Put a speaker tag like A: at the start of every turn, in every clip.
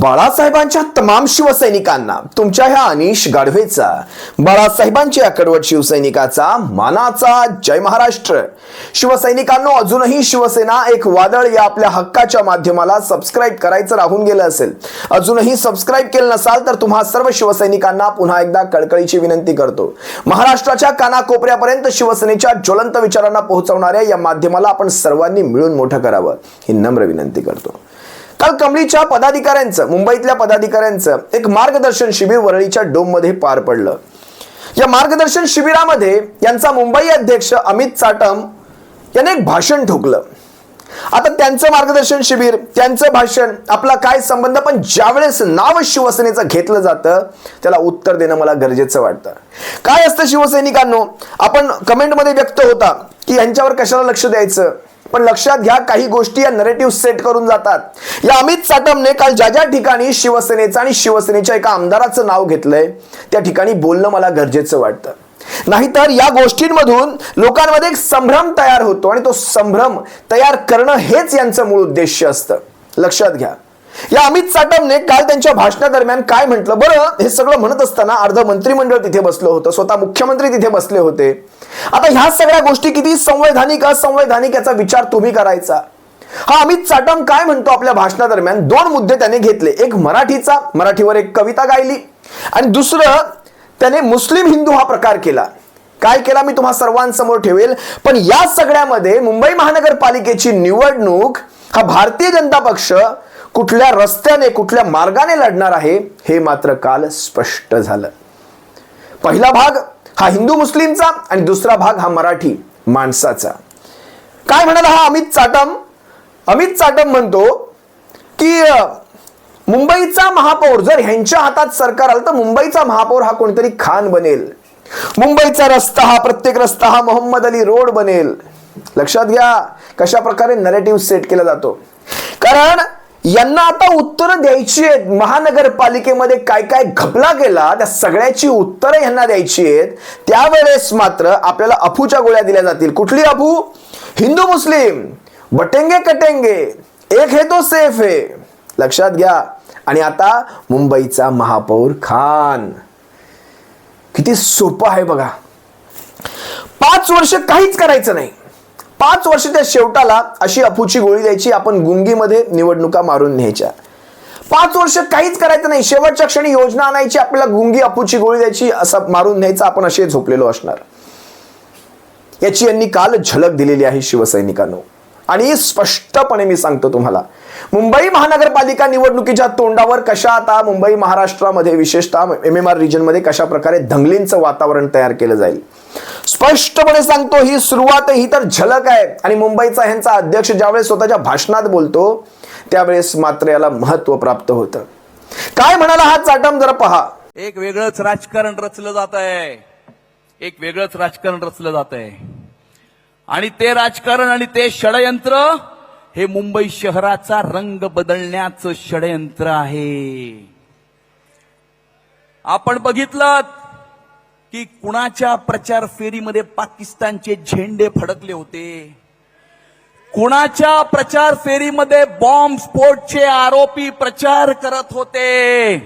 A: बाळासाहेबांच्या तमाम शिवसैनिकांना तुमच्या ह्या अनिश गाढवेचा बाळासाहेबांच्या या कडवट शिवसैनिकाचा मानाचा जय महाराष्ट्र. शिवसैनिकांनो अजूनही शिवसेना एक वादळ या आपल्या हक्काच्या माध्यमाला सबस्क्राईब करायचं राहून गेलं असेल. अजूनही सबस्क्राईब केलं नसाल तर तुम्हा सर्व शिवसैनिकांना पुन्हा एकदा कळकळीची विनंती करतो. महाराष्ट्राच्या कानाकोपऱ्यापर्यंत शिवसेनेच्या ज्वलंत विचारांना पोहोचवणाऱ्या या माध्यमाला आपण सर्वांनी मिळून मोठं करावं ही नम्र विनंती करतो. काल कमळीच्या पदाधिकाऱ्यांचं मुंबईतल्या पदाधिकाऱ्यांचं एक मार्गदर्शन शिबिर वरळीच्या डोममध्ये पार पडलं. या मार्गदर्शन शिबिरामध्ये यांचा मुंबई अध्यक्ष अमित चाटम याने एक भाषण ठोकलं. आता त्यांचं मार्गदर्शन शिबिर त्यांचं भाषण आपला काय संबंध पण ज्यावेळेस नाव शिवसेनेचं घेतलं जातं त्याला उत्तर देणं मला गरजेचं वाटतं. काय असतं शिवसैनिकांनो? आपण कमेंटमध्ये व्यक्त होता की यांच्यावर कशाला लक्ष द्यायचं? पण लक्षात घ्या काही गोष्टी या नरेटिव्ह सेट करून जातात. या अमित साटमने काल ज्या ज्या ठिकाणी शिवसेनेचं आणि शिवसेनेच्या एका आमदाराचं नाव घेतलंय त्या ठिकाणी बोलणं मला गरजेचं वाटतं. नाहीतर या गोष्टींमधून लोकांमध्ये एक संभ्रम तयार होतो आणि तो संभ्रम तयार करणं हेच यांचं मूळ उद्देश असतं. लक्षात घ्या. या अमित साटमने काल त्यांच्या भाषणादरम्यान काय म्हटलं? बरं हे सगळं म्हणत असताना अर्ध मंत्रिमंडळ तिथे बसलं होतं स्वतः मुख्यमंत्री तिथे बसले होते. आता ह्या सगळ्या गोष्टी किती संवैधानिक असंवैधानिक याचा विचार तुम्ही करायचा? हा अमित चाटम काय म्हणतो आपल्या भाषणादरम्यान? दोन मुद्दे त्याने घेतले. एक मराठीचा मराठीवर एक कविता गायली. आणि दुसरं त्याने मुस्लिम हिंदू हा प्रकार केला. काय केला मी तुम्हा सर्वांसमोर ठेवेल? पण या सगळ्यामध्ये मुंबई महानगरपालिकेची निवडणूक हा भारतीय जनता पक्ष कुठल्या रस्त्याने कुठल्या मार्गाने लढणार आहे हे मात्र काल स्पष्ट झालं. पहिला भाग हा हिंदू मुस्लिमचा आणि दुसरा भाग हा मराठी माणसाचा. काय म्हणाला हा अमित चाटम? अमित चाटम म्हणतो की मुंबईचा महापौर जर ह्यांच्या हातात सरकार आलं तर मुंबईचा महापौर हा कोणतरी खान बनेल. मुंबईचा रस्ता हा प्रत्येक रस्ता हा मोहम्मद अली रोड बनेल. लक्षात घ्या कशा प्रकारे नरेटिव्ह सेट केला जातो. कारण यांना आता उत्तरं द्यायची आहेत. महानगरपालिकेमध्ये काय काय घपला गेला त्या सगळ्याची उत्तरं यांना द्यायची आहेत. त्यावेळेस मात्र आपल्याला अफूच्या गोळ्या दिल्या जातील. कुठली अफू? हिंदू मुस्लिम. बटेंगे कटेंगे. एक हे तो सेफ आहे. लक्षात घ्या. आणि आता मुंबईचा महापौर खान. किती सोपं आहे बघा. पाच वर्ष काहीच करायचं नाही. पाच वर्ष त्या शेवटाला अशी अफूची गोळी द्यायची आपण गुंगीमध्ये निवडणुका मारून न्यायच्या. पाच वर्ष काहीच करायचं नाही. शेवटच्या क्षणी योजना आणायची आपल्याला गुंगी अफूची गोळी द्यायची असं मारून न्यायचं आपण असे झोपलेलो असणार. याची यांनी काल झलक दिलेली आहे शिवसैनिकांनो. आणि स्पष्टपणे मी सांगतो तुम्हाला मुंबई महानगरपालिका निवडणुकीच्या तोंडावर कशा आता मुंबई महाराष्ट्रामध्ये विशेषतः एम एम आर रिजनमध्ये कशा प्रकारे दंगलींचं वातावरण तयार केलं जाईल? स्पष्टपणे सांगतो ही सुरुवात ही तर झलक आहे. आणि मुंबईचा ह्यांचा अध्यक्ष ज्यावेळेस स्वतःच्या भाषणात बोलतो त्यावेळेस मात्र याला महत्त्व प्राप्त होतं. काय म्हणाला हा चाटम? जरा पहा.
B: एक वेगळंच राजकारण रचलं जात आहे एक वेगळंच राजकारण रचलं जात आहे आणि ते राजकारण आणि ते षडयंत्र हे मुंबई शहराचा रंग बदलण्याचं षडयंत्र आहे. आपण बघितलं की कुणाच्या प्रचार फेरीमध्ये पाकिस्तानचे झेंडे फडकले होते? कुणाच्या प्रचार फेरीमध्ये बॉम्ब स्फोटचे आरोपी प्रचार करत होते?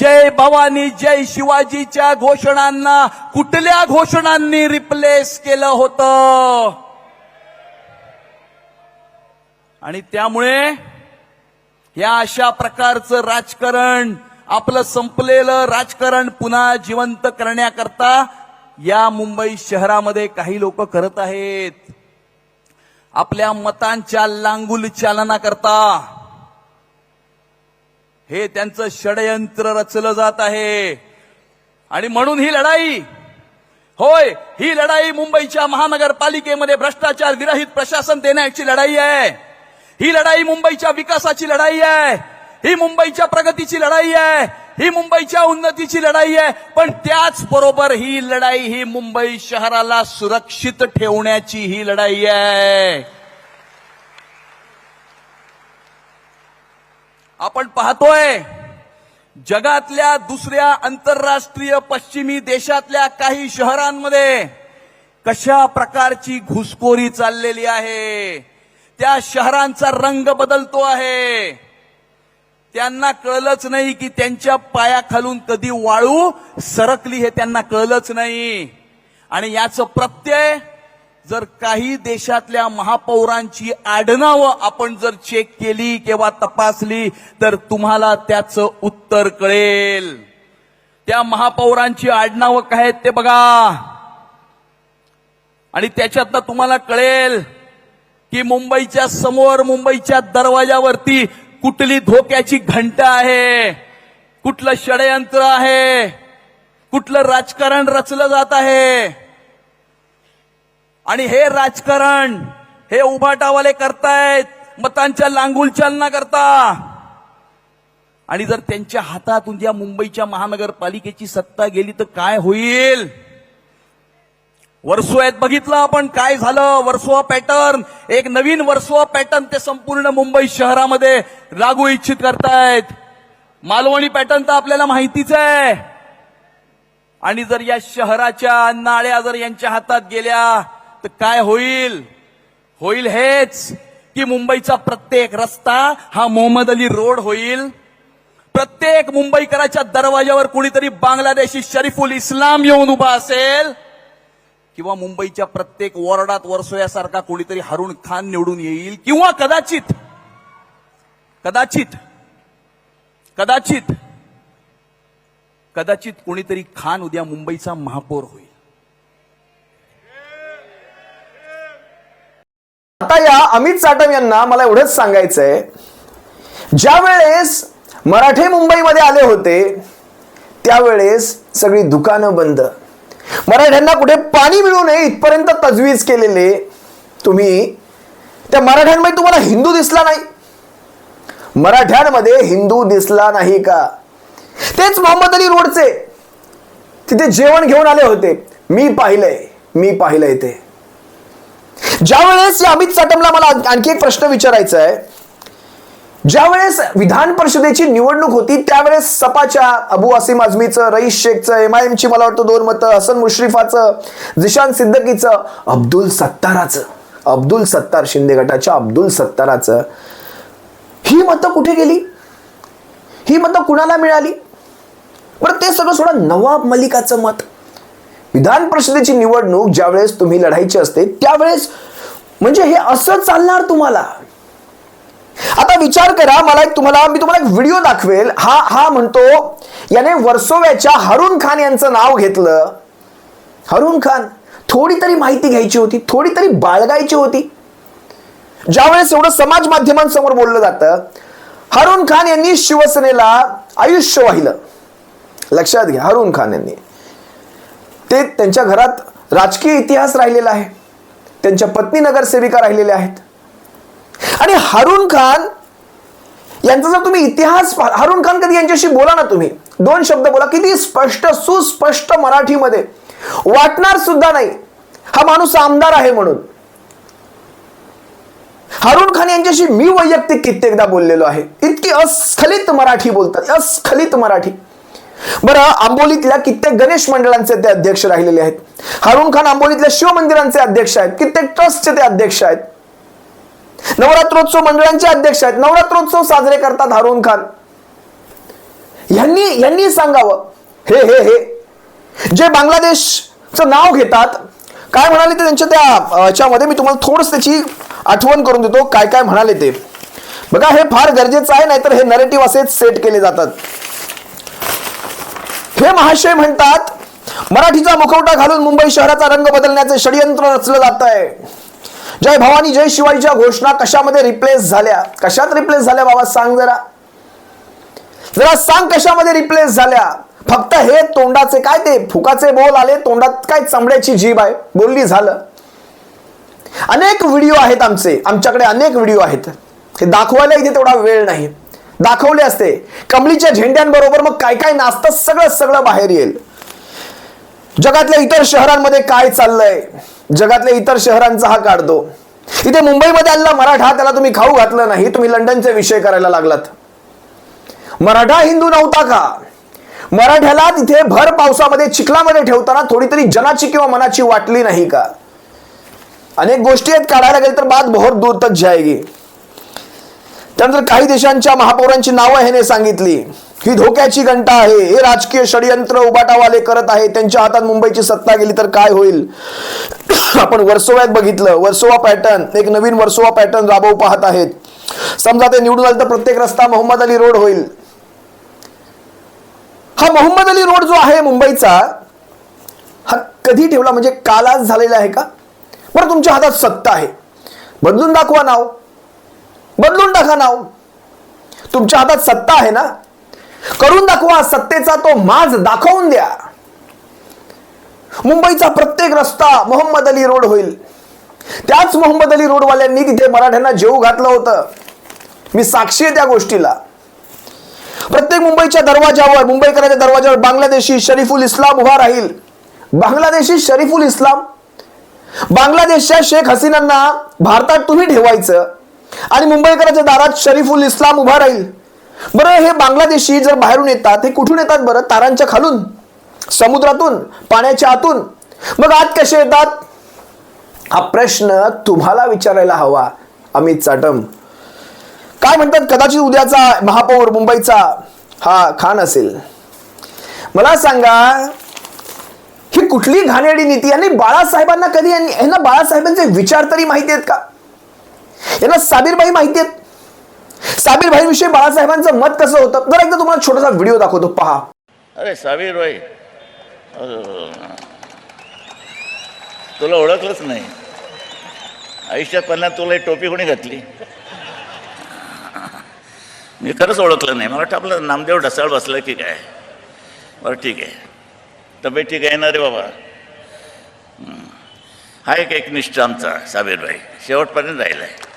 B: जय भवानी जय शिवाजीच्या घोषणांना कुठल्या घोषणांनी रिप्लेस केलं होतं? आणि त्यामुळे या अशा प्रकारचं राजकारण आपलं संपलेलं राजकारण पुन्हा जिवंत करण्याकरता या मुंबई शहरामध्ये काही लोक करत आहेत. आपल्या मतांच्या लांगुल चालनाकरता हे त्यांचं षडयंत्र रचलं जात आहे. आणि म्हणून ही लढाई होय ही लढाई मुंबईच्या महानगरपालिकेमध्ये भ्रष्टाचार विरहित प्रशासन देण्याची लढाई आहे. ही लढाई मुंबईच्या विकासाची लढाई आहे. ही मुंबईच्या प्रगतीची लढाई आहे ही मुंबईच्या उन्नतीची लढाई आहे पण त्याच बरोबर ही लढाई ही मुंबई शहराला सुरक्षित ठेवण्याची ही लढाई आहे. आपण पाहतोय जगातल्या दुसऱ्या आंतरराष्ट्रीय पश्चिमी देशातल्या काही शहरांमध्ये कशा प्रकारची घुसखोरी चाललेली आहे त्या शहरांचा रंग बदलतो आहे. त्यांना कळलंच नाही की त्यांच्या पायाखालून कधी वाळू सरकली हे त्यांना कळलंच नाही. आणि याचं प्रत्यय जर काही देशातल्या महापौरांची आडनावं आपण जर चेक केली किंवा तपासली तर तुम्हाला त्याचं उत्तर कळेल. त्या महापौरांची आडनावं काय आहेत ते बघा. आणि त्याच्यातनं तुम्हाला कळेल की मुंबईच्या समोर मुंबईच्या दरवाजावरती कुठली धोक्याची घंटा आहे? कुठलं षडयंत्र आहे? कुठलं राजकारण रचलं जात आहे? आणि हे राजकारण हे उभाटावाले करतायत मतांच्या लांगुलचालना करता. आणि जर त्यांच्या हातात उद्या मुंबईच्या महानगरपालिकेची सत्ता गेली तर काय होईल? वर्सोयात बघितलं आपण काय झालं. वर्सोवा पॅटर्न एक नवीन वर्सोवा पॅटर्न ते संपूर्ण मुंबई शहरामध्ये लागू इच्छित करतायत. मालवणी पॅटर्न तर आपल्याला माहितीच आहे. आणि जर या शहराच्या नाळ्या जर यांच्या हातात गेल्या तर काय होईल? होईल हेच की मुंबईचा प्रत्येक रस्ता हा मोहम्मद अली रोड होईल. प्रत्येक मुंबईकराच्या दरवाजावर कुणीतरी बांगलादेशी शरीफुल इस्लाम येऊन उभा असेल. किंवा मुंबईच्या प्रत्येक वॉर्डात वर्सोयासारखा कोणीतरी हरुण खान निवडून येईल किंवा कदाचित कदाचित कदाचित कदाचित कोणीतरी खान उद्या मुंबईचा महापौर होईल.
A: आता या अमित साटम यांना मला एवढंच सांगायचंय ज्या वेळेस मराठे मुंबईमध्ये आले होते त्यावेळेस सगळी दुकानं बंद. मराठ्यांना कुठे पाणी मिळू नये इथपर्यंत तजवीज केलेले तुम्ही त्या मराठ्यांमध्ये तुम्हाला हिंदू दिसला नाही. मराठ्यांमध्ये हिंदू दिसला नाही का? तेच मोहम्मद अली रोडचे. तिथे जेवण घेऊन आले होते. मी पाहिलंय मी पाहिलंय ते. ज्यावेळेस या अमित साटमला मला आणखी एक प्रश्न विचारायचा आहे ज्या वेळेस विधान परिषदेची निवडणूक होती त्यावेळेस सपाच्या अबू असिम आझमीचं रईस शेखचं एम आय एमची मला वाटतं दोन मतं हसन मुश्रीफाचं जिशान सिद्दकीचं अब्दुल सत्ताराचं अब्दुल सत्तार शिंदे गटाच्या अब्दुल सत्ताराचं ही मतं कुठे गेली? ही मतं कुणाला मिळाली? पण ते सगळं सोडा नवाब मलिकाचं मत. विधान परिषदेची निवडणूक ज्यावेळेस तुम्ही लढायची असते त्यावेळेस म्हणजे हे असं चालणार तुम्हाला? आता विचार करा मला एक तुम्हाला मी तुम्हाला एक व्हिडिओ दाखवेल. हा हा म्हणतो याने वर्सोव्याच्या हरुण खान यांचं नाव घेतलं. हरुण खान थोडी तरी माहिती घ्यायची होती थोडी तरी बाळगायची होती. ज्यावेळेस एवढं समाज माध्यमांसमोर बोललं जातं हरुण खान यांनी शिवसेनेला आयुष्य वाहिलं. लक्षात घ्या हरुण खान यांनी. ते त्यांच्या घरात राजकीय इतिहास राहिलेला आहे. त्यांच्या पत्नी नगरसेविका राहिलेल्या आहेत. आणि हारून खान यांचा जर तुम्ही इतिहास पहा- हारून खान कधी यांच्याशी बोला ना तुम्ही दोन शब्द बोला किती स्पष्ट सुस्पष्ट मराठीमध्ये. वाटणार सुद्धा नाही. हा माणूस आमदार आहे म्हणून. हारून खान यांच्याशी मी वैयक्तिक कित्येकदा बोललेलो आहे. इतकी अस्खलित मराठी बोलतात अस्खलित मराठी. बरं आंबोलीतल्या कित्येक गणेश मंडळांचे ते अध्यक्ष राहिलेले आहेत. हारून खान आंबोलीतल्या शिवमंदिरांचे अध्यक्ष आहेत कित्येक ट्रस्टचे ते अध्यक्ष आहेत. नवरात्रोत्सव मंडळांचे अध्यक्ष आहेत. नवरात्रोत्सव साजरे करतात हारून खान. यांनी यांनी सांगावं. हे हे हे. जे बांगलादेशचं नाव घेतात काय म्हणाले ते त्यांच्या त्या याच्यामध्ये मी तुम्हाला थोडस त्याची आठवण करून देतो काय काय म्हणाले ते. बघा हे फार गरजेचं आहे नाहीतर हे नरेटिव्ह असेच सेट केले जातात. हे महाशय म्हणतात मराठीचा मुखवटा घालून मुंबई शहराचा रंग बदलण्याचे षडयंत्र रचलं जात आहे जय भवानी जय शिवाजीच्या घोषणा कशामध्ये रिप्लेस झाल्या? कशात रिप्लेस झाल्या बाबा? सांग जरा. जरा सांग कशामध्ये रिप्लेस झाल्या? फक्त हे तोंडाचे काय ते फुकाचे बोल आले तोंडात काय चमड्याची जीभ आहे? बोलली झालं. अनेक व्हिडिओ आहेत आमचे. आमच्याकडे अनेक व्हिडिओ आहेत. हे दाखवायला इथे तेवढा वेळ नाही. दाखवले असते. कमलीच्या झेंड्यांबरोबर मग काय काय नाचतं सगळं सगळं बाहेर येईल. जगातल्या इतर शहरांमध्ये काय चाललंय? जगातल्या इतर शहरांचा हा काढतो. इथे मुंबईमध्ये आलेला मराठा त्याला तुम्ही खाऊ घातलं नाही तुम्ही लंडनचे विषय करायला लागलात. मराठा हिंदू नव्हता का? मराठ्याला तिथे भर पावसामध्ये चिखलामध्ये ठेवताना थोडी तरी जनाची किंवा मनाची वाटली नाही का? अनेक गोष्टी आहेत काढायला गेलं तर बात बहुत दूर तक जाएगी. त्यानंतर काही देशांच्या महापौरांची नावं ह्याने सांगितली. ही धोक्याची घंटा आहे. हे राजकीय षडयंत्र उबाटावाले करत आहे. त्यांच्या हातात मुंबईची सत्ता गेली तर काय होईल? आपण वर्सोव्यात बघितलं. वर्सोवा पॅटर्न एक नवीन वर्सोवा पॅटर्न राबवू पाहत आहेत. समजा ते निवडून आले तर प्रत्येक रस्ता मोहम्मद अली रोड होईल. हा मोहम्मद अली रोड जो आहे मुंबईचा हा कधी ठेवला? म्हणजे कालाच झालेला आहे का? बरं तुमच्या हातात सत्ता आहे. बदलून दाखवा नाव. बदलून टाका नाव. तुमच्या हातात सत्ता आहे ना? करून दाखवा सत्तेचा तो माज दाखवून द्या. मुंबईचा प्रत्येक रस्ता मोहम्मद अली रोड होईल. त्याच मोहम्मद अली रोडवाल्यांनी तिथे मराठ्यांना जेव घातलं होतं. मी साक्षी आहे त्या गोष्टीला. प्रत्येक मुंबईच्या दरवाजावर मुंबईकरांच्या दरवाजावर बांगलादेशी शरीफुल इस्लाम उभा राहील. बांगलादेशी शरीफुल इस्लाम? बांगलादेशच्या शेख हसीनांना भारतात तुम्ही ठेवायचं. आणि मुंबईकरांच्या दारात शरीफुल इस्लाम उभा राहील. बरं हे बांगलादेशी जर बाहेरून येतात हे कुठून येतात बरं? तारांच्या खालून समुद्रातून पाण्याच्या आतून. मग आत कसे येतात? हा प्रश्न तुम्हाला विचारायला हवा अमित चाटम. काय म्हणतात? कदाचित उद्याचा महापौर मुंबईचा हा खान असेल. मला सांगा ही कुठली घाणेडी नीती? आणि बाळासाहेबांना कधी यांनी- यांना बाळासाहेबांचे विचार तरी माहिती आहेत का? यांना साबीरबाई माहिती आहेत. साबीरबाईविषयी बाळासाहेबांचं मत कसं होतं? जर एकदा तुम्हाला छोटासा व्हिडिओ दाखवतो पहा.
C: अरे साबीरबाई तुला ओळखलंच नाही. आयुष्यात पहिल्यांदा तुला ही टोपी कोणी घातली? मी खरंच ओळखलं नाही. मला वाटतं आपलं नामदेव ढसाळ बसलं की काय? बरं ठीक आहे. तब्येत ठीक आहे ना रे बाबा? हा एक एकनिष्ठ आमचा साबीरबाई. शेवटपर्यंत राहिला आहे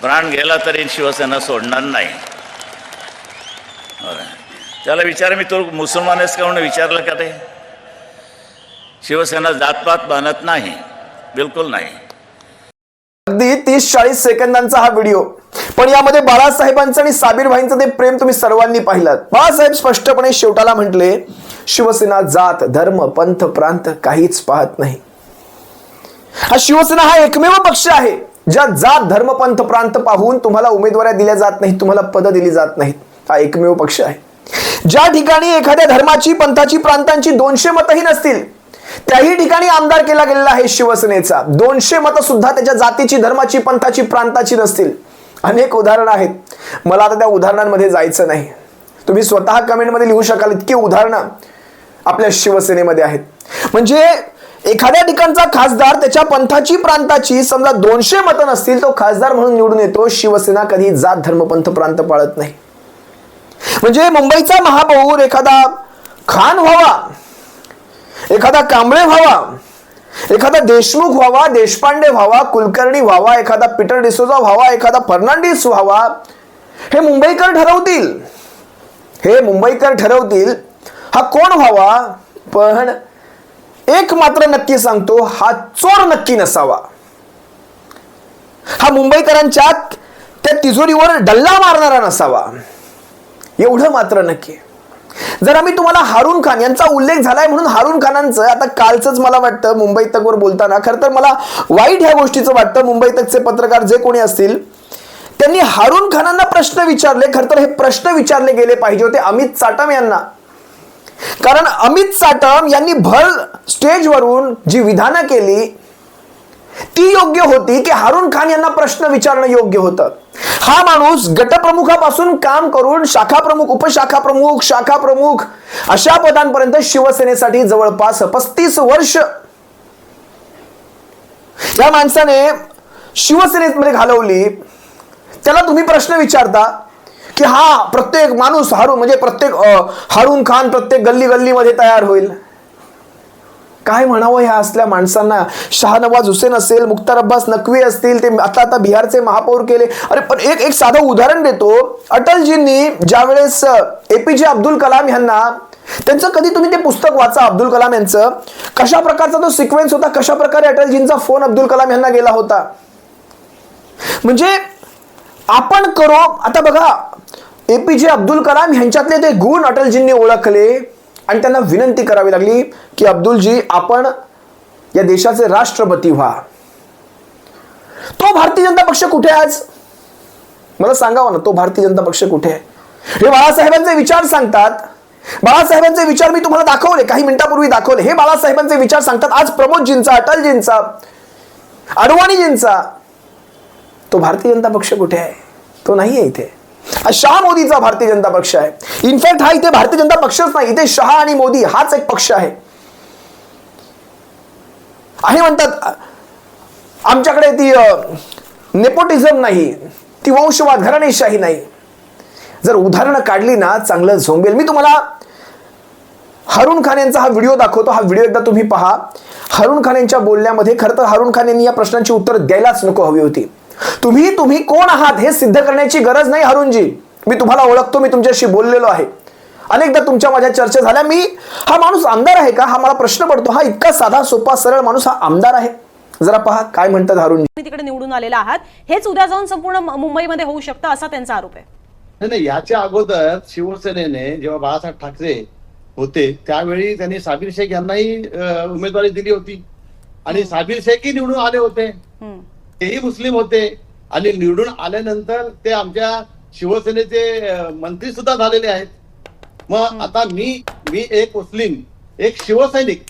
C: प्राण गेला तरी शिवसेना सोडणार नाही. त्याला विचार मी तो मुसलमान आहेस का म्हणून विचारलं का ते? शिवसेना जातपात मानत नाही. बिलकुल नाही.
A: अगदी तीस चाळीस सेकंदांचा हा व्हिडिओ. पण यामध्ये बाळासाहेबांचं आणि साबीर भाईंचं ते प्रेम तुम्ही सर्वांनी पाहिलं. बाळासाहेब स्पष्टपणे शेवटाला म्हटले शिवसेना जात धर्म पंथ प्रांत काहीच पाहत नाही. हा शिवसेना हा एकमेव पक्ष आहे. ज्या जात धर्म पंथ प्रांत पाहून तुम्हाला उमेदवाऱ्या दिल्या जात नाहीत तुम्हाला पदं दिली जात नाहीत. हा एकमेव पक्ष आहे. ज्या ठिकाणी एखाद्या धर्माची पंथाची प्रांतांची दोनशे मतही नसतील त्याही ठिकाणी आमदार केला गेलेला आहे शिवसेनेचा. दोनशे मतं सुद्धा त्याच्या जातीची धर्माची पंथाची प्रांताची नसतील. अनेक उदाहरणं आहेत. मला आता त्या उदाहरणांमध्ये जायचं नाही. तुम्ही स्वतः कमेंटमध्ये लिहू शकाल इतकी उदाहरणं आपल्या शिवसेनेमध्ये आहेत. म्हणजे एखाद्या ठिकाणचा खासदार त्याच्या पंथाची प्रांताची समजा दोनशे मतं नसतील तो खासदार म्हणून निवडून येतो. शिवसेना कधी जात धर्मपंथ प्रांत पाळत नाही. म्हणजे मुंबईचा महापौर एखादा खान व्हावा एखादा कांबळे व्हावा एखादा देशमुख व्हावा देशपांडे व्हावा कुलकर्णी व्हावा एखादा पीटर डिसोजा व्हावा एखादा फर्नांडिस व्हावा हे मुंबईकर ठरवतील. हे मुंबईकर ठरवतील. हा कोण व्हावा? पण एक मात्र नक्की सांगतो हा चोर नक्की नसावा. हा मुंबईकरांच्या त्या तिजोरीवर डल्ला मारणारा नसावा. एवढं मात्र नक्की. जर आम्ही तुम्हाला हारून खान यांचा उल्लेख झालाय म्हणून हारून खानांचं आता कालचंच मला वाटतं मुंबई तकवर बोलताना खरं तर मला वाईट ह्या गोष्टीचं वाटतं मुंबई तकचे पत्रकार जे कोणी असतील त्यांनी हारून खानांना प्रश्न विचारले खरं तर हे प्रश्न विचारले गेले पाहिजे होते अमित चाटम यांना. कारण अमित साटम यांनी भर स्टेजवरून जी विधानं केली ती योग्य होती की हारून खान यांना प्रश्न विचारणं योग्य होतं. हा माणूस गटप्रमुखापासून काम करून शाखा प्रमुख उपशाखा प्रमुख शाखा प्रमुख अशा पदांपर्यंत शिवसेनेसाठी जवळपास पस्तीस वर्ष या माणसाने शिवसेनेमध्ये घालवली. त्याला तुम्ही प्रश्न विचारता की हा प्रत्येक माणूस हारून म्हणजे प्रत्येक हारून खान प्रत्येक गल्ली गल्लीमध्ये तयार होईल. काय म्हणावं ह्या असल्या माणसांना? शहानवाज हुसेन असेल मुख्तार अब्बास नकवी असतील ते आता आता बिहारचे महापौर केले. अरे पण एक एक साधं उदाहरण देतो. अटलजींनी ज्यावेळेस एपीजे अब्दुल कलाम यांना त्यांचं कधी तुम्ही ते पुस्तक वाचा अब्दुल कलाम यांचं? कशा प्रकारचा तो सिक्वेन्स होता? कशा प्रकारे अटलजींचा फोन अब्दुल कलाम यांना गेला होता? म्हणजे आपण करो आता बघा एपीजे अब्दुल कलाम यांच्यातले ते गुण अटलजींनी ओळखले आणि त्यांना विनंती करावी लागली की अब्दुलजी आपण या देशाचे राष्ट्रपती व्हा. तो भारतीय जनता पक्ष कुठे आहे आज? मला सांगावा ना तो भारतीय जनता पक्ष कुठे आहे? हे बाळासाहेबांचे विचार सांगतात. बाळासाहेबांचे विचार मी तुम्हाला दाखवले काही मिनिटापूर्वी दाखवले. हे बाळासाहेबांचे विचार सांगतात. आज प्रमोदजींचा अटलजींचा अडवाणीजींचा तो भारतीय जनता पक्ष कुठे आहे? तो नाही आहे इथे. हा शहा मोदीचा भारतीय जनता पक्ष आहे. इनफॅक्ट हा इथे भारतीय जनता पक्षच नाही इथे शहा आणि मोदी हाच एक पक्ष आहे. आणि म्हणतात आमच्याकडे ती नेपोटिझम नाही ती वंशवाद घराणेशाही नाही. जर उदाहरणं काढली ना चांगलं झोंबेल. मी तुम्हाला हरुण खान यांचा हा व्हिडिओ दाखवतो. हा व्हिडिओ एकदा तुम्ही पहा. हरुण खान यांच्या बोलण्यामध्ये खरं तर हरुण खान यांनी या प्रश्नांची उत्तर द्यायलाच नको हवी होती. तुम्ही तुम्ही कोण आहात हे सिद्ध करण्याची गरज नाही हरुणजी. मी तुम्हाला ओळखतो मी तुमच्याशी बोललेलो आहे. अनेकदा तुमच्या माझ्या चर्चा झाल्या. मी हा माणूस आमदार आहे का? हा मला प्रश्न पडतो. हा इतका साधा सोपा सरळ माणूस हा आमदार आहे. जरा पहा काय म्हणतात हरुण
D: तुम्ही तिकडे निवडून आलेला आहात. हेच उद्या जाऊन संपूर्ण मुंबईमध्ये होऊ शकतं असा त्यांचा आरोप आहे.
E: नाही नाही याच्या अगोदर शिवसेनेने जेव्हा बाळासाहेब ठाकरे होते त्यावेळी त्यांनी साबीर शेख यांनाही उमेदवारी दिली होती. आणि साबीर शेखही निवडून आले होते. तेही मुस्लिम होते आणि निवडून आल्यानंतर ते आमच्या शिवसेनेचे मंत्री सुद्धा झालेले आहेत. मग आता मी मी एक मुस्लिम एक शिवसैनिक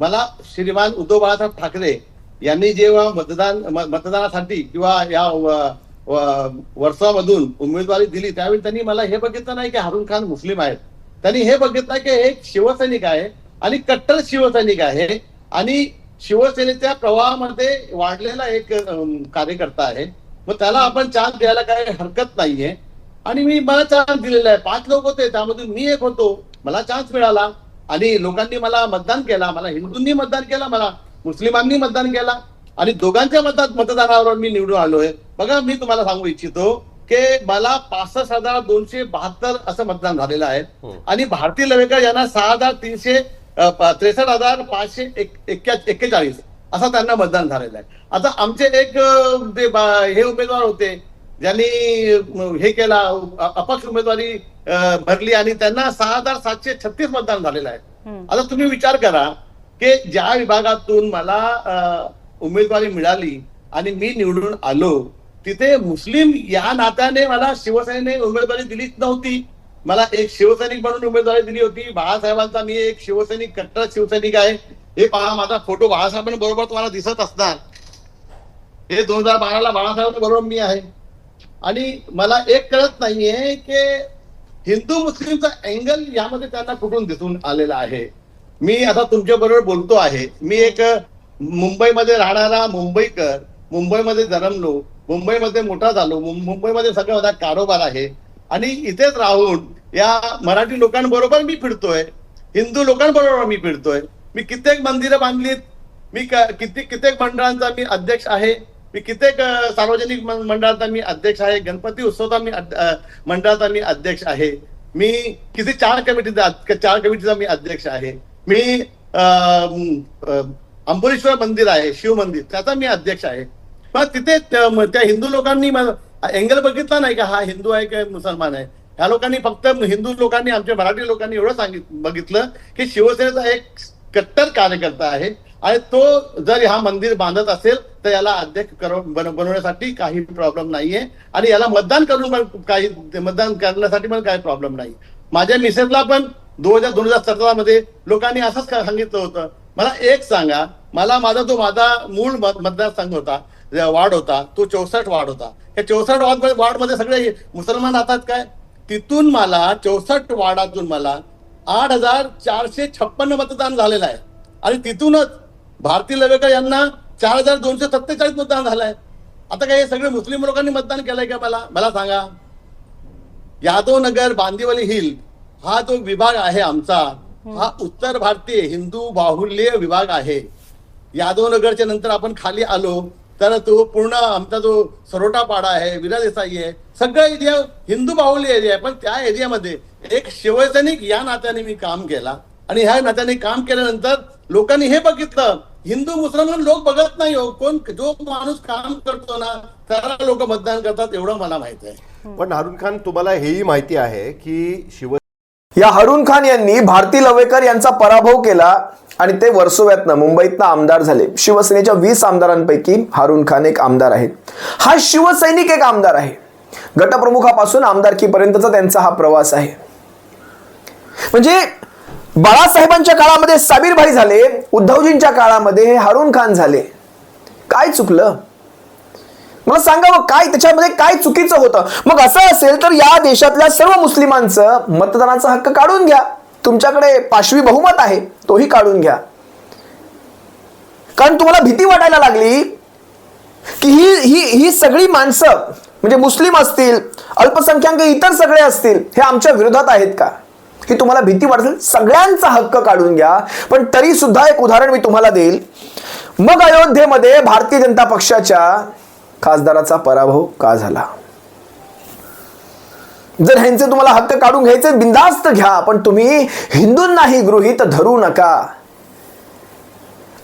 E: मला श्रीमान उद्धव बाळासाहेब ठाकरे यांनी जेव्हा मतदान मतदानासाठी किंवा या वर्षामधून उमेदवारी दिली त्यावेळी त्यांनी मला हे बघितलं नाही की हारून खान मुस्लिम आहेत. त्यांनी हे बघितलं की हे एक शिवसैनिक आहे आणि कट्टर शिवसैनिक आहे आणि शिवसेनेच्या प्रवाहामध्ये वाढलेला एक कार्यकर्ता आहे. मग त्याला आपण चान्स द्यायला काही हरकत नाहीये. आणि मी मला चान्स दिलेला आहे. पाच लोक होते त्यामधून मी एक होतो. मला चान्स मिळाला. आणि लोकांनी मला मतदान केला. मला हिंदूंनी मतदान केला. मला मुस्लिमांनी मतदान केला. आणि दोघांच्या मतात मतदानावर मी निवडून आलोय. बघा मी तुम्हाला सांगू इच्छितो की मला पासष्ट हजार दोनशे बहात्तर असं मतदान झालेलं आहे. आणि भारतीय लवेकर यांना सहा हजार तीनशे त्रेसष्ट हजार पाचशे एक्केचाळीस असं त्यांना मतदान झालेलं आहे. आता आमचे एक हे उमेदवार होते ज्यांनी हे केला अपक्ष उमेदवारी भरली आणि त्यांना सहा हजार सातशे छत्तीस मतदान झालेलं आहे. आता तुम्ही विचार करा की ज्या विभागातून मला उमेदवारी मिळाली आणि मी निवडून आलो तिथे मुस्लिम या नात्याने मला शिवसेनेने उमेदवारी दिलीच नव्हती. मला एक शिवसैनिक म्हणून उमेदवारी दिली होती. बाळासाहेबांचा मी एक शिवसैनिक कट्टर शिवसैनिक आहे. हे पहा माझा फोटो बाळासाहेबांबरोबर तुम्हाला दिसत असणार. हे दोन हजार बाराला बाळासाहेबांबरोबर मी आहे. आणि मला एक कळत नाहीये की हिंदू मुस्लिमचा अँगल यामध्ये त्यांना कुठून दिसून आलेला आहे. मी आता तुमच्या बरोबर बोलतो आहे. मी एक मुंबईमध्ये राहणारा मुंबईकर मुंबईमध्ये जन्मलो मुंबईमध्ये मोठा झालो मुंबईमध्ये सगळं माझा कारोबार आहे. आणि इथेच राहून या मराठी लोकांबरोबर मी फिरतोय. हिंदू लोकांबरोबर मी फिरतोय. मी कित्येक मंदिरं बांधलीत. मी कित्येक किती कित्येक मंडळांचा मी अध्यक्ष आहे. मी कित्येक सार्वजनिक मंडळाचा मी अध्यक्ष आहे. गणपती उत्सवचा मी मंडळाचा मी अध्यक्ष आहे. मी किती चार कमिटीचा चार कमिटीचा मी अध्यक्ष आहे. मी अ, मंदिर आहे शिव मंदिर त्याचा मी अध्यक्ष आहे. पण तिथे त्या हिंदू लोकांनी अँगल बघितला नाही का? हा हिंदू आहे का मुसलमान आहे? ह्या लोकांनी फक्त हिंदू लोकांनी आमच्या मराठी लोकांनी एवढं सांगित बघितलं की शिवसेनेचा एक कट्टर कार्यकर्ता आहे आणि तो जर हा मंदिर बांधत असेल तर याला अध्यक्ष बनवण्यासाठी काही प्रॉब्लेम नाहीये. आणि याला मतदान करून पण काही मतदान करण्यासाठी पण काही प्रॉब्लेम नाही. माझ्या मिसेसला पण दोन हजार दोन हजार सतरा मध्ये लोकांनी असंच सांगितलं होतं. मला एक सांगा मला माझा तो माझा मूळ मतदारसंघ होता. वार्ड होता तो चौसष्ट वार्ड होता. या चौसष्ट वार्ड वार्डमध्ये सगळे मुसलमान राहतात काय? तिथून मला चौसष्ट वार्डातून मला आठ हजार चारशे छप्पन्न मतदान झालेलं आहे. आणि तिथूनच भारती लवेकर यांना चार हजार दोनशे सत्तेचाळीस मतदान झालंय. आता काय हे सगळे मुस्लिम लोकांनी मतदान केलंय का मला? मला सांगा. यादव नगर बांदिवली हिल हा जो विभाग आहे आमचा हा उत्तर भारतीय हिंदू बाहुल्य विभाग आहे. यादव नगरच्या नंतर आपण खाली आलो. तर तो पूर्ण आमचा जो सरोटा पाडा आहे विरा देसाई आहे सगळं एरिया हिंदू बाहुल्य एरिया आहे पण त्या एरियामध्ये एक शिवसैनिक या नात्याने मी काम केला. आणि ह्या नात्याने काम केल्यानंतर लोकांनी हे बघितलं हिंदू मुसलमान लोक बघत नाही हो. कोण जो माणूस काम करतो ना त्याला लोक मतदान करतात एवढं मला माहीत आहे.
F: पण हारून खान तुम्हाला हेही माहिती आहे की शिव
A: या हरुण खान यांनी भारती लवेकर यांचा पराभव केला. आणि ते वर्सोव्यातनं मुंबईतनं आमदार झाले. शिवसेनेच्या वीस आमदारांपैकी हारून खान एक आमदार आहे हा शिवसैनिक एक आमदार आहे. गटप्रमुखापासून आमदारकीपर्यंतचा त्यांचा हा प्रवास आहे. म्हणजे बाळासाहेबांच्या काळामध्ये साबीरभाई झाले उद्धवजींच्या काळामध्ये हे हारून खान झाले. काय चुकलं? मला सांगा मग काय त्याच्यामध्ये काय चुकीचं होतं? मग असं असेल तर या देशातल्या सर्व मुस्लिमांचं मतदानाचा हक्क काढून घ्या. तुमच्याकडे पाशवी बहुमत आहे तोही काढून घ्या. कारण तुम्हाला भीती वाटायला लागली की ही ही ही सगळी माणसं म्हणजे मुस्लिम असतील अल्पसंख्याक इतर सगळे असतील हे आमच्या विरोधात आहेत का? ही तुम्हाला भीती वाटेल सगळ्यांचा हक्क काढून घ्या पण तरी सुद्धा एक उदाहरण मी तुम्हाला देईल. मग अयोध्येमध्ये भारतीय जनता पक्षाच्या खासदाराचा पराभव का झाला? जर ह्यांचे तुम्हाला हक्क काढून घ्यायचे बिंदास्त घ्या पण तुम्ही हिंदूंनाही गृहीत धरू नका.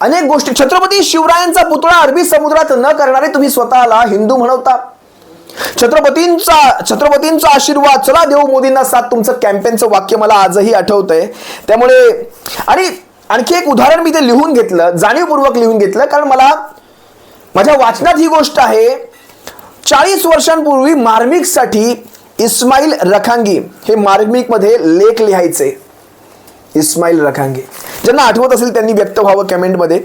A: अनेक गोष्टी. छत्रपती शिवरायांचा पुतळा अरबी समुद्रात न करणारे तुम्ही स्वतःला हिंदू म्हणवता. छत्रपतींचा छत्रपतींचा आशीर्वाद. चला देऊ मोदींना साथ. तुमचं कॅम्पेनचं वाक्य मला आजही आठवतंय. त्यामुळे आणि आणखी एक उदाहरण मी ते लिहून घेतलं जाणीवपूर्वक लिहून घेतलं कारण मला माझ्या वाचनात ही गोष्ट आहे. चाळीस वर्षांपूर्वी मार्मिकसाठी इस्माईल रखांगी हे मार्मिकमध्ये लेख लिहायचे. इस्माईल रखांगी. ज्यांना आठवत असेल त्यांनी व्यक्त व्हावं कमेंटमध्ये.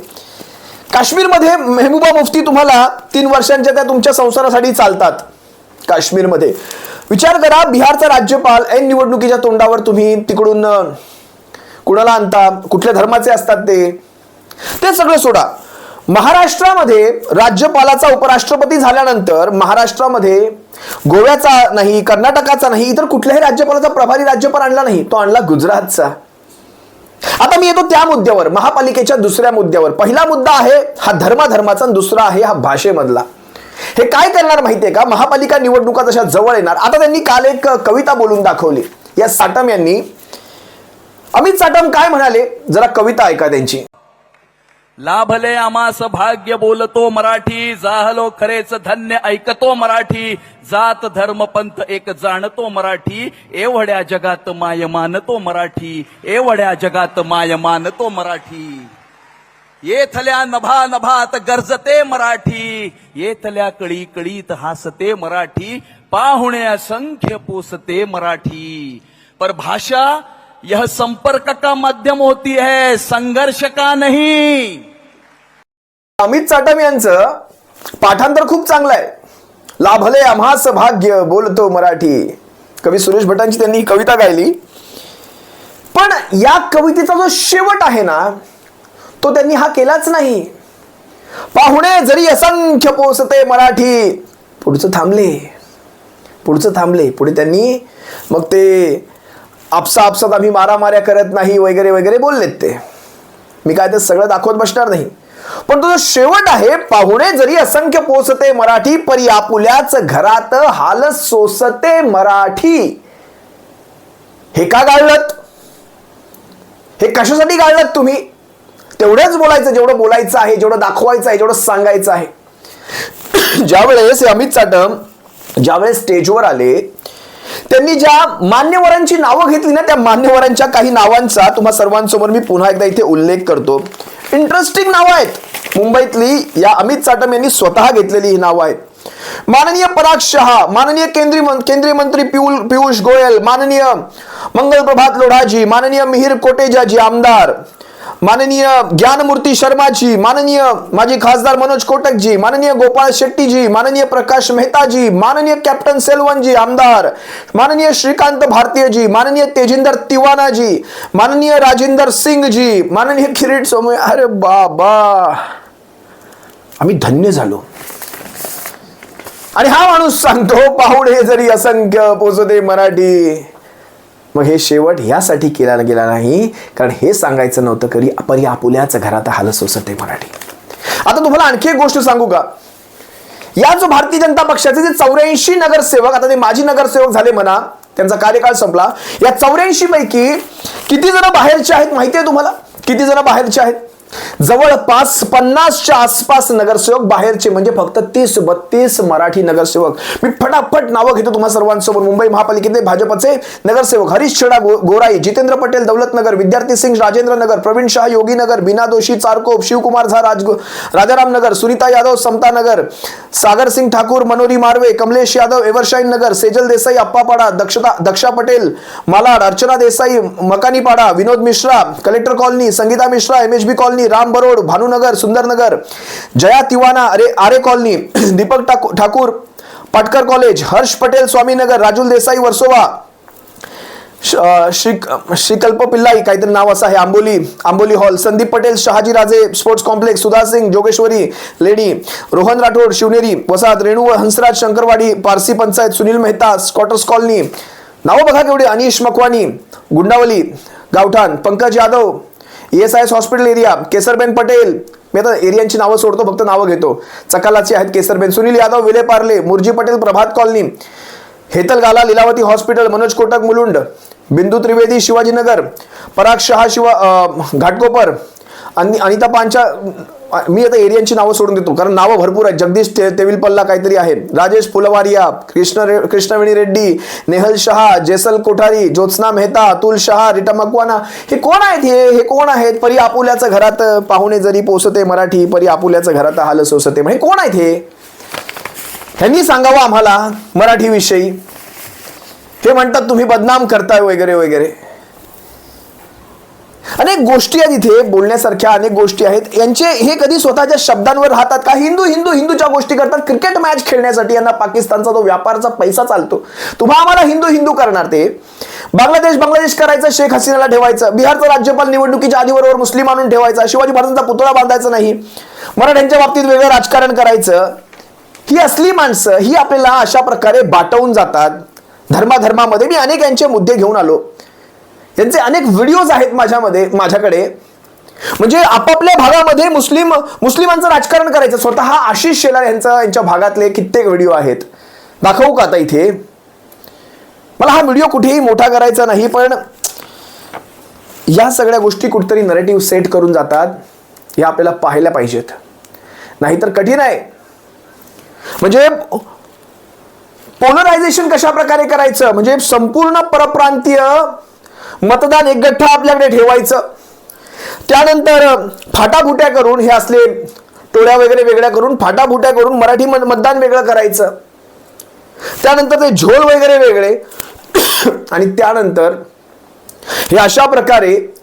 A: काश्मीरमध्ये मेहबूबा मुफ्ती तुम्हाला तीन वर्षांच्या त्या तुमच्या संसारासाठी चालतात. काश्मीरमध्ये. विचार करा बिहारचा राज्यपाल ऐन निवडणुकीच्या तोंडावर तुम्ही तिकडून कुणाला आणता? कुठल्या धर्माचे असतात ते? ते सगळं सोडा. महाराष्ट्रामध्ये राज्यपालाचा उपराष्ट्रपती झाल्यानंतर महाराष्ट्रामध्ये गोव्याचा नाही कर्नाटकाचा नाही इतर कुठल्याही राज्यपालाचा प्रभारी राज्यपाल आणला नाही तो आणला गुजरातचा. आता मी येतो त्या मुद्द्यावर महापालिकेच्या दुसऱ्या मुद्द्यावर. पहिला मुद्दा आहे हा धर्माधर्माचा दुसरा आहे हा भाषेमधला. हे काय करणार माहितीये का? महापालिका निवडणुका जशा जवळ येणार. आता त्यांनी काल एक कविता बोलून दाखवली. या साटम यांनी. अमित साटम काय म्हणाले? जरा कविता ऐका त्यांची.
B: लाभले आमास भाग्य बोलतो मराठी जाहलो खरेच धन्य ऐकतो मराठी जात धर्म पंथ एक जाणतो मराठी एवढ्या जगात माय मानतो मराठी एवढ्या जगात माय मानतो मराठी. येथल्या नभा नभात गरजते मराठी येथल्या कळी कळीत हासते मराठी पाहुणे असंख्य पोसते मराठी. पर भाषा यह संपर्क का माध्यम होती है संघर्ष का नहीं?
A: अमित साटम यांचं पाठांतर खूप चांगलं आहे. लाभले आम्हास भाग्य बोलतो मराठी. कवी सुरेश भटांची त्यांनी ही कविता गायली. पण या कवितेचा जो शेवट आहे ना तो त्यांनी हा केलाच नाही. पाहुणे जरी असंख्य पोचते मराठी पुढचं थांबले. पुढचं थांबले. पुढे त्यांनी मग ते आपसा आपसात आम्ही मारामाऱ्या करत नाही वगैरे वगैरे बोललेत ते. मी काय ते सगळं दाखवत बसणार नाही. पण तो जो शेवट आहे पाहुणे जरी असंख्य पोचते मराठी परी आपुल्याच घरात हाल सोसते मराठी. हे का गाळलत? हे कशासाठी गाळलत तुम्ही? तेवढंच बोलायचं जेवढं बोलायचं आहे जेवढं दाखवायचं आहे जेवढं सांगायचं आहे. ज्यावेळेस हे अमित चाटम ज्यावेळेस स्टेजवर आले त्यांनी ज्या मान्यवरांची नावं घेतली ना त्या मान्यवरांच्या काही नावांचा तुम्हा सर्वांसमोर मी पुन्हा एकदा इथे उल्लेख करतो. इंटरेस्टिंग नावं आहेत. मुंबईतली या अमित साटम यांनी स्वतः घेतलेली ही नावं आहेत. माननीय पराग शहा माननीय केंद्रीय केंद्रीय मंत्री पियुल पियुष गोयल माननीय मंगल प्रभात लोढाजी माननीय मिहिर कोटेजाजी आमदार माननीय ज्ञानमूर्ती शर्माजी माननीय माजी खासदार मनोज कोटकजी माननीय गोपाळ शेट्टीजी माननीय प्रकाश मेहताजी माननीय कॅप्टन सेल्वनजी आमदार माननीय श्रीकांत भारतीयजी माननीय तेजिंदर तिवानाजी माननीय राजेंदर सिंगजी माननीय किरीट सोमय अरे बाबा! आम्ही धन्य झालो. आणि हा माणूस सांगतो पाहुणे जरी असंख्य पोचते मराठी. मग हे शेवट यासाठी केला गेला नाही कारण हे सांगायचं नव्हतं करी या आपुल्याच घरात हाल सोसते मराठी. आता तुम्हाला आणखी एक गोष्ट सांगू का? या जो भारतीय जनता पक्षाचे जे चौऱ्याऐंशी नगरसेवक आता ते माजी नगरसेवक झाले म्हणा त्यांचा कार्यकाळ संपला. या चौऱ्याऐंशी पैकी किती जण बाहेरचे आहेत माहिती आहे तुम्हाला? किती जण बाहेरचे आहेत? जवळपास पन्नासच्या आसपास नगरसेवक बाहेरचे म्हणजे फक्त तीस बत्तीस मराठी नगरसेवक. मी फटाफट नावं घेतो तुम्हा सर्वांसमोर. मुंबई महापालिकेतले भाजपचे नगरसेवक हरीश छेडा गो- गोराई जितेंद्र पटेल दौलतनगर विद्यार्थी सिंग राजेंद्र नगर प्रवीण शाह योगीनगर बिना दोषी चारकोप शिवकुमार झा राज राजाराम नगर सुनीता यादव समता नगर Sagar Singh Thakur Manori Marve Kamlesh Yadav Evershine Nagar Sejal Desai Appapada Dakshata Daksha Patel Malad Archana Desai Makanipada Vinod Mishra collector colony Sangeeta Mishra M H B colony colony Ram Barod Bhanunagar Sundarnagar Jaya Tiwana अरे Aarey colony Deepak Thakur Patkar college Harsh Patel Swaminagar Rajul Desai Versova श्रीकल्प Pillai काहीतरी नाव असं आहे Amboli Amboli hall Sandeep Patel Shahaji Raje sports complex Sudha Singh Jogeshwari lady Rohan Rathod Shivneri वसाहत Renu Hansraj Shankarwadi Parsi panchayat Sunil Mehta squatters colony नावं बघा केवढी Anish Makwani Gundavali Gaothan Pankaj Yadav S I S hospital area Kesarben Patel. मी आता एरियांची नावं सोडतो फक्त नावं घेतो. चकालाची आहेत केसरबेन. सुनील यादव विले पार्ले मुरजी पटेल प्रभात कॉलनी. हेतलगाला लीलावती हॉस्पिटल मनोज कोटक मुलुंड. बिंदू त्रिवेदी शिवाजीनगर. पराग शहा शिवा घाटकोपर. आणि अनिता मी आता एरियांची नावं सोडून देतो कारण नावं भरपूर आहेत. जगदीश ते तेविलपल्ला काहीतरी आहे राजेश फुलवारिया कृष्ण रे कृष्णवेणी रेड्डी नेहल शहा जेसल कोठारी ज्योत्स्ना मेहता अतुल शहा रिटा मकवाना. हे कोण आहेत? हे हे कोण आहेत? परी आपुल्याचं घरात पाहुणे जरी पोसते मराठी परी आपुल्याचं घरात हाल सोसते. हे कोण आहेत हे? ह्यांनी सांगावं आम्हाला मराठीविषयी. ते म्हणतात तुम्ही बदनाम करताय वगैरे वगैरे. अनेक गोष्टी आहेत इथे बोलण्यासारख्या अनेक गोष्टी आहेत. यांचे हे कधी स्वतःच्या शब्दांवर राहतात का? हिंदू हिंदू हिंदूच्या गोष्टी करतात. क्रिकेट मॅच खेळण्यासाठी यांना पाकिस्तानचा तो व्यापारचा पैसा चालतो. तुम्हा आम्हाला हिंदू हिंदू करणार ते. बांगलादेश बांगलादेश करायचं शेख हसीनाला ठेवायचं. बिहारचा राज्यपाल निवडणुकीच्या आधीबरोबर मुस्लिम आणून ठेवायचा. शिवाजी महाराजांचा पुतळा बांधायचा नाही. मराठ्यांच्या बाबतीत वेगळं राजकारण करायचं. ही असली माणसं ही आपल्याला अशा प्रकारे बाटवून जातात. धर्माधर्मामध्ये मी अनेक यांचे मुद्दे घेऊन आलो. यांचे अनेक व्हिडिओज आहेत माझ्यामध्ये माझ्याकडे. म्हणजे आपापल्या भागामध्ये मुस्लिम मुस्लिमांचं राजकारण करायचं. स्वतः आशिष शेलार यांचा यांच्या भागातले कित्येक व्हिडिओ आहेत. दाखवू का आता इथे? मला हा व्हिडिओ कुठेही मोठा करायचा नाही पण या सगळ्या गोष्टी कुठेतरी नरेटिव्ह सेट करून जातात या आपल्याला पाहायला पाहिजेत. नाहीतर कठीण आहे. म्हणजे पोलरायझेशन कशा प्रकारे करायचं? म्हणजे संपूर्ण परप्रांतीय मतदान एक गठ्ठा आपल्याकडे ठेवायचं. त्यानंतर फाटाफुट्या करून हे असले टोळ्या वगैरे वेगळ्या करून फाटाफुट्या करून मराठी मत- मतदान वेगळं करायचं. त्यानंतर ते झोल वगैरे वेगळे. आणि त्यानंतर हे अशा प्रकारे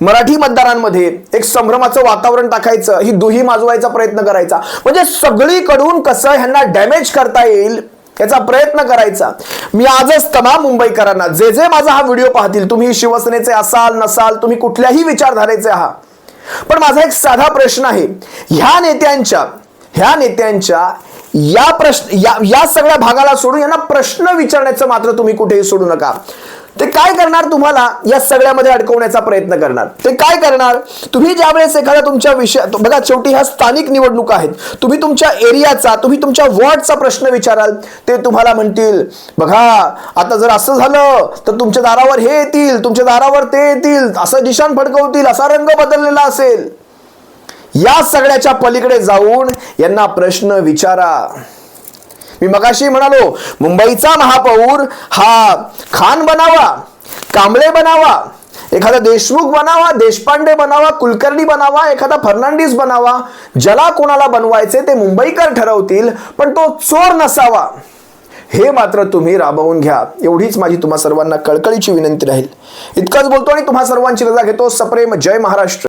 A: मराठी मतदारांमध्ये एक संभ्रमाचं वातावरण टाकायचं. ही दुही माजवायचा प्रयत्न करायचा. म्हणजे सगळीकडून कसं ह्यांना डॅमेज करता येईल याचा प्रयत्न करायचा. मी आजच तमाम मुंबईकरांना जे जे माझा हा व्हिडिओ पाहतील तुम्ही शिवसेनेचे असाल नसाल तुम्ही कुठल्याही विचारधारेचे आहात. पण माझा एक साधा प्रश्न आहे ह्या नेत्यांच्या ह्या नेत्यांच्या या प्रश्न या या सगळ्या भागाला सोडून यांना प्रश्न विचारण्याचं मात्र तुम्ही कुठेही सोडू नका. ते काय करणार तुम्हाला या सगळ्यामध्ये अडकवण्याचा प्रयत्न करणार? ते काय करणार? तुम्ही ज्या वेळेस एखाद्या तुमच्या विषय बघा शेवटी ह्या स्थानिक निवडणुका आहेत. तुम्ही तुमच्या एरियाचा तुम्ही तुमच्या वॉर्डचा प्रश्न विचाराल. ते तुम्हाला म्हणतील बघा आता जर असं झालं तर तुमच्या दारावर हे येतील तुमच्या दारावर ते येतील असं दिशान फडकवतील असा रंग बदललेला असेल. या सगळ्याच्या पलीकडे जाऊन यांना प्रश्न विचारा. मी मगाशी म्हणालो मुंबईचा महापौर हा खान बनावा कांबळे बनावा एखादा देशमुख बनावा देशपांडे बनावा कुलकर्णी बनावा एखादा फर्नांडिस बनावा ज्याला कोणाला बनवायचे ते मुंबईकर ठरवतील पण तो चोर नसावा. हे मात्र तुम्ही राबवून घ्या. एवढीच माझी तुम्हा सर्वांना कळकळीची विनंती राहील. इतकंच बोलतो आणि तुम्हा सर्वांची रजा घेतो. सप्रेम जय महाराष्ट्र.